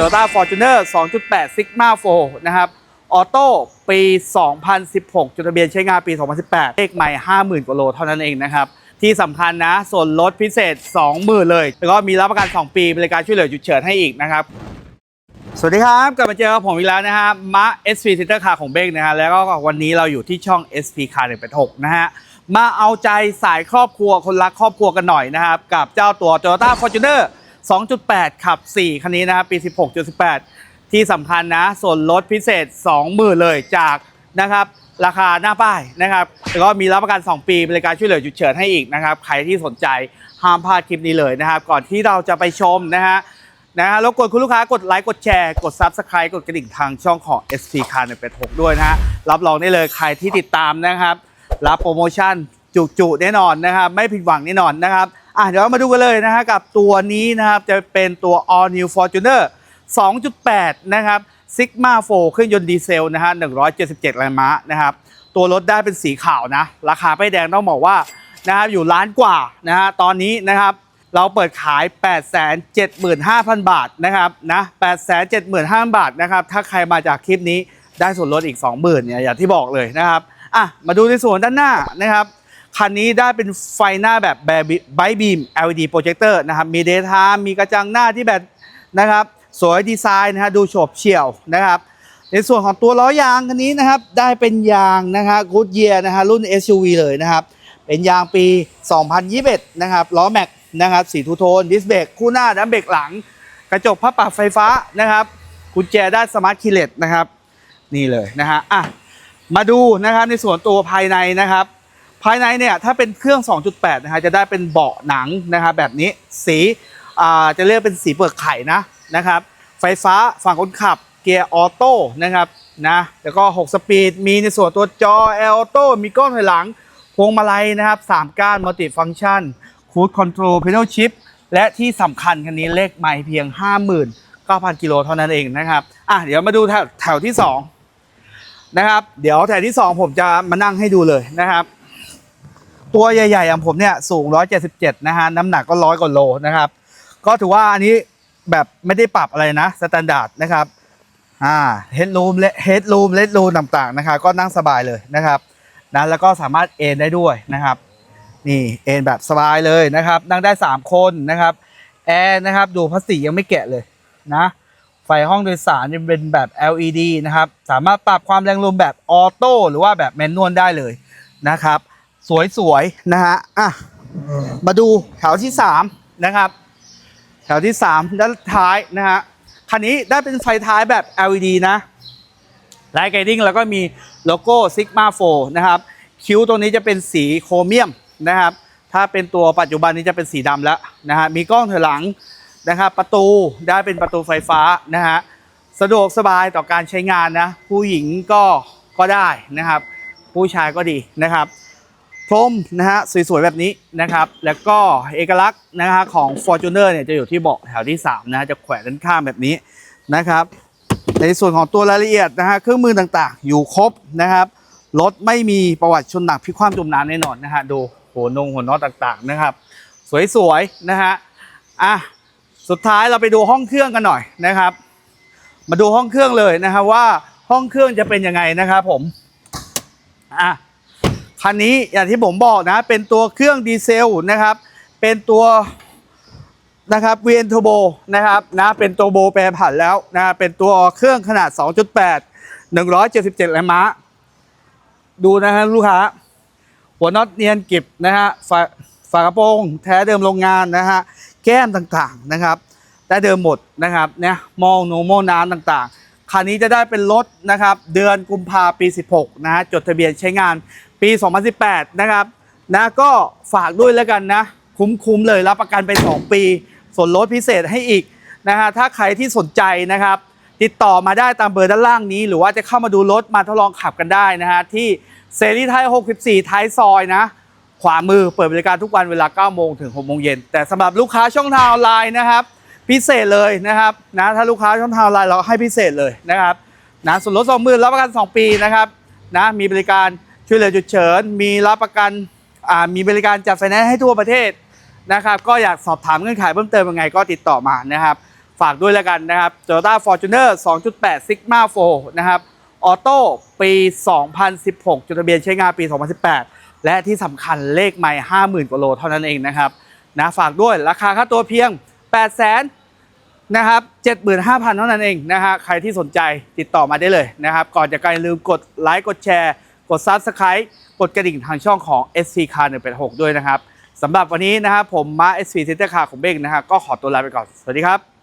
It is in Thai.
Toyota Fortuner 2.8 Sigma 4นะครับออโต้ปี 2016 จดทะเบียนใช้งานปี 2018 เลขใหม่ 50,000 กว่าโลเท่านั้นเองนะครับ ที่สำคัญนะ ส่วนลดพิเศษ 20,000 เลย แล้วก็มีรับประกัน 2 ปีบริการช่วยเหลือฉุกเฉินให้อีกนะครับ สวัสดีครับ กลับมาเจอกับผมอีกแล้วนะฮะมะ SP Center Car ของเบงนะฮะ แล้วก็วันนี้เราอยู่ที่ช่อง SP Car 186 นะฮะ มาเอาใจสายครอบครัวคนรักครอบครัวกันหน่อยนะครับ กับเจ้าตัว Toyota Fortuner 2.8 ขับ 4 คันนี้นะครับปี 16.18 ที่สำคัญนะ ส่วนลดพิเศษ 20,000 เลยจากนะครับราคาหน้าป้ายนะครับแล้วก็มีรับประกัน 2 ปีบริการช่วยเหลือฉุกเฉินให้อีกนะครับ ใครที่สนใจห้ามพลาดคลิปนี้เลยนะครับ ก่อนที่เราจะไปชมนะฮะนะฮะรบกวนคุณลูกค้ากดไลค์กดแชร์กด Subscribe กดกระดิ่งทางช่องของ SP Car 186ด้วยนะฮะรับรองได้เลยใครที่ติดตามนะครับ รับโปรโมชั่นจุๆแน่นอนนะครับ ไม่ผิดหวังแน่นอนนะครับ อะเดี๋ยวมาดูกันเลยนะฮะกับตัวนี้นะครับจะเป็นตัว All New Fortuner 2.8 นะครับ Sigma 4เครื่องยนต์ดีเซลนะฮะ177แรงม้านะครับ ตัวรถได้เป็นสีขาวนะ ราคาป้ายแดงต้องบอกว่านะครับอยู่ล้านกว่านะฮะตอนนี้นะครับเราเปิดขาย 875,000 บาทนะครับนะ875,000 บาทนะครับ ถ้าใครมาจากคลิปนี้ได้ส่วนลดอีก 20,000เนี่ยอย่างที่บอกเลยนะครับอะมาดูในส่วนด้านหน้านะครับ คันนี้ได้เป็นไฟหน้าแบบไบบีม LED โปรเจคเตอร์นะครับ มีเดทามีกระจังหน้าที่แบบนะครับ สวยดีไซน์นะฮะดูโฉบเฉี่ยวนะครับ ในส่วนของตัวล้อยางคันนี้นะครับ ได้เป็นยางนะครับกูดเยียนะฮะรุ่น SUV เลยนะครับ เป็นยางปี 2021 นะครับล้อแม็กนะครับสีทูโทนดิสเบรกคู่หน้าดัมเบรกหลัง กระจกพับปรับไฟฟ้านะครับกุญแจด้านสมาร์ทคีย์เลสนะครับ นี่เลยนะฮะอะมาดูนะครับในส่วนตัวภายในนะครับ ภายในเนี่ยถ้าเป็นเครื่อง 2.8 นะฮะจะได้เป็นเบาะหนังนะครับแบบนี้สีจะเรียกเป็นสีเปลือกไข่นะนะครับไฟฟ้าฝั่งคนขับเกียร์ออโต้นะครับนะแล้วก็ 6 สปีด มีในส่วนตัวจอแอลโต้มีกล้องถอยหลัง พวงมาลัยนะครับ 3 ก้านมัลติฟัง c t ชันคูดคอนโทรลเพด l ชิพและที่สำคัญคันนี้เลขไม่เพียง 59,000 กิโลเท่านั้นเองนะครับอะเดี๋ยวมาดูแถวแถวที่ 2 นะครับ เดี๋ยวแถวที่ 2 ผมจะมานั่งให้ดูเลยนะครับ ตัวใหญ่ๆอย่างผมเนี่ยสูง 177 นะฮะ น้ำหนักก็ร้อยกว่าโลนะครับ ก็ถือว่าอันนี้แบบไม่ได้ปรับอะไรนะสแตนดาร์ดนะครับอ่าเฮดรูมและเฮดรูมเลดรูมต่างๆนะครับก็นั่งสบายเลยนะครับนะแล้วก็สามารถเอนได้ด้วยนะครับ นี่เอนแบบสบายเลยนะครับ นั่งได้ 3 คนนะครับแอร์นะครับดูพลาสติกยังไม่แกะเลยนะไฟห้องโดยสารยังเป็นแบบ LED นะครับ สามารถปรับความแรงลมแบบออโต้หรือว่าแบบแมนนวลได้เลยนะครับ สวยๆนะฮะอะมาดูแถวที่3นะครับ แถวที่3ด้านท้ายนะฮะคันนี้ได้เป็นไฟท้ายแบบ LED นะไลท์ไกดิ้งแล้วก็มีโลโก้ Sigma 4นะครับ คิ้วตรงนี้จะเป็นสีโครเมียมนะครับ ถ้าเป็นตัวปัจจุบันนี้จะเป็นสีดำแล้วนะฮะมีกล้องถอยหลังนะครับประตูได้เป็นประตูไฟฟ้านะฮะสะดวกสบายต่อการใช้งานนะ ผู้หญิงก็ก็ได้นะครับ ผู้ชายก็ดีนะครับ พรมนะฮะสวยๆแบบนี้นะครับ แล้วก็เอกลักษณ์นะฮะของ Fortuner เนี่ยจะอยู่ที่เบาะแถวที่3นะฮะจะแขวนด้านข้างแบบนี้นะครับ ในส่วนของตัวรายละเอียดนะฮะเครื่องมือต่างๆ อยู่ครบนะครับรถไม่มีประวัติชนหนักพิกคว่ำจมน้ำแน่นอนนะฮะดูหัวนงหัวน็อตต่างๆนะครับ สวยๆนะฮะอะสุดท้ายเราไปดูห้องเครื่องกันหน่อยนะครับ มาดูห้องเครื่องเลยนะครับว่าห้องเครื่องจะเป็นยังไงนะครับผมอะ คันนี้อย่างที่ผมบอกนะ เป็นตัวเครื่องดีเซลนะครับ เป็นตัวนะครับ VN Turbo นะครับนะเป็นตัวโบแปรผันแล้วนะเป็นตัวเครื่องขนาด 2.8 177แรงม้า ดูนะฮะลูกค้า หัวน็อตเนียนกิบนะฮะฝาฝากระโปรงแท้เดิมโรงงานนะฮะแก้มต่างๆนะครับได้เดิมหมดนะครับเนี่ยมองโนโมน้ำต่างๆคันนี้จะได้เป็นรถนะครับ เดือนกุมภาปี 16 นะฮะจดทะเบียนใช้งาน ปี 2018 นะครับนะก็ฝากด้วยแล้วกันนะ คุ้มๆเลยรับประกันไป 2 ปี ส่วนลดพิเศษให้อีกนะฮะถ้าใครที่สนใจนะครับ ติดต่อมาได้ตามเบอร์ด้านล่างนี้ หรือว่าจะเข้ามาดูรถมาทดลองขับกันได้นะฮะที่เซรีไทย 64 ท้ายซอยนะขวามือเปิดบริการทุกวันเวลา 9 โมงถึง 6 โมงเย็น แต่สำหรับลูกค้าช่องทางออนไลน์นะครับ พิเศษเลยนะครับนะถ้าลูกค้าช่องทางออนไลน์เราให้พิเศษเลยนะครับนะส่วนลดสองหมื่นรับประกัน 2 ปีนะครับนะมีบริการ ช่วยเหลือจุดเฉิน มีรับประกันมีบริการจัดไฟแนนซ์ให้ทั่วประเทศนะครับ ก็อยากสอบถามเงื่อนไขเพิ่มเติมยังไงก็ติดต่อมานะครับ ฝากด้วยแล้วกันนะครับ Toyota Fortuner 2.8 Sigma 4นะครับออโต้ปี 2016 จดทะเบียนใช้งานปี 2018 และที่สำคัญเลขใหม่ 50,000กว่าโลเท่านั้นเองนะครับนะฝากด้วยราคาค่าตัวเพียง 8 0 0 0 0นะครับ75,000 เท่านั้นเองนะฮะ ใครที่สนใจติดต่อมาได้เลยนะครับ ก่อนจะกายลืมกดไลค์ กดแชร์ กด Subscribe กดกระดิ่งทางช่องของ SC Car 186 ด้วยนะครับสำหรับวันนี้นะครับผมมา SC Center Car ของเบ้งนะฮะก็ขอตัวลาไปก่อน สวัสดีครับ